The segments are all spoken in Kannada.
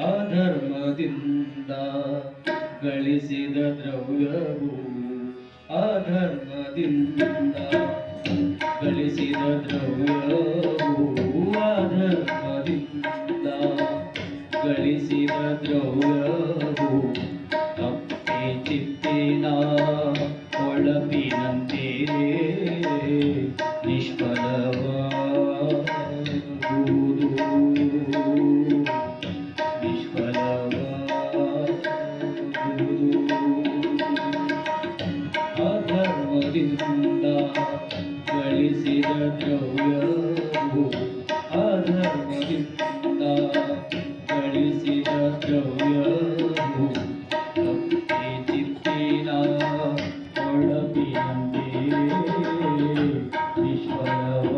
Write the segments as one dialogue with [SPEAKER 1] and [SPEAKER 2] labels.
[SPEAKER 1] ಅಧರ್ಮದಿಂದ ಗಳಿಸಿದ ದ್ರವ್ಯವು ಅಧರ್ಮದಿಂದ ಗಳಿಸಿದ ದ್ರವ್ಯವು ಅಧರ್ಮದಿಂದ ಗಳಿಸಿದ ದ್ರವ್ಯವು ತಪ್ಪಿ ಚಿತ್ತಿನ ಒಳಪಿನಂತೆ ಗಳಿಸಿದ ದ್ರವ್ಯವು ಅಧರ್ಮದಿಂದ ಗಳಿಸಿದ ದ್ರವ್ಯವು ತಪ್ಪಿ ಚಿತ್ತಿನ ಒಳಪಿನಂತೆ ನಿಷ್ಫಲವಾಗುವುದು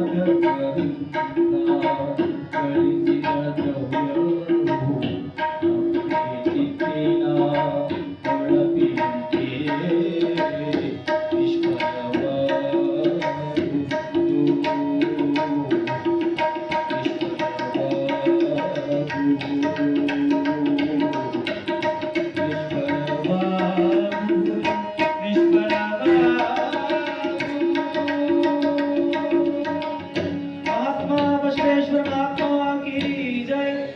[SPEAKER 1] Thank you.